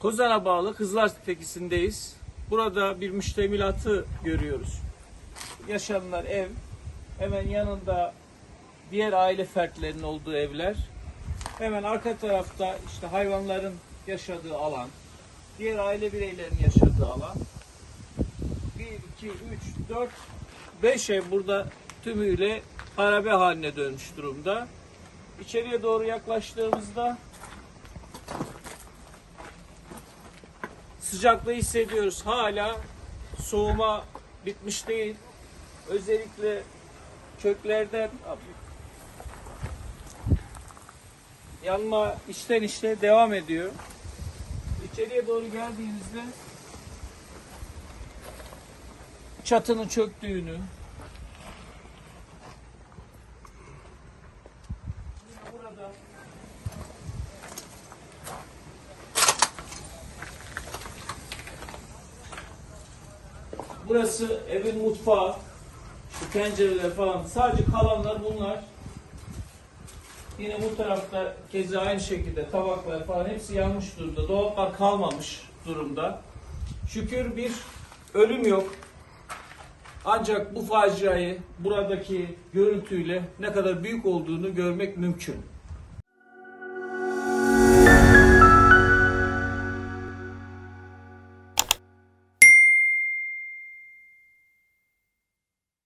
Kozan'a bağlı Kızlar Tekisindeyiz. Burada bir müştemilatı görüyoruz. Yaşanılan ev, hemen yanında diğer aile fertlerinin olduğu evler. Hemen arka tarafta işte hayvanların yaşadığı alan, diğer aile bireylerinin yaşadığı alan. 1, 2, 3, 4, 5 ev burada tümüyle harabe haline dönmüş durumda. İçeriye doğru yaklaştığımızda sıcaklığı hissediyoruz. Hala soğuma bitmiş değil. Özellikle köklerden yanma içten içte devam ediyor. İçeriye doğru geldiğimizde çatının çöktüğünü burada Burası evin mutfağı. Şu pencereler falan. Sadece kalanlar bunlar. Yine bu tarafta keza aynı şekilde tabaklar falan hepsi yanmış durumda. Dolaplar kalmamış durumda. Şükür bir ölüm yok. Ancak bu faciayı buradaki görüntüyle ne kadar büyük olduğunu görmek mümkün.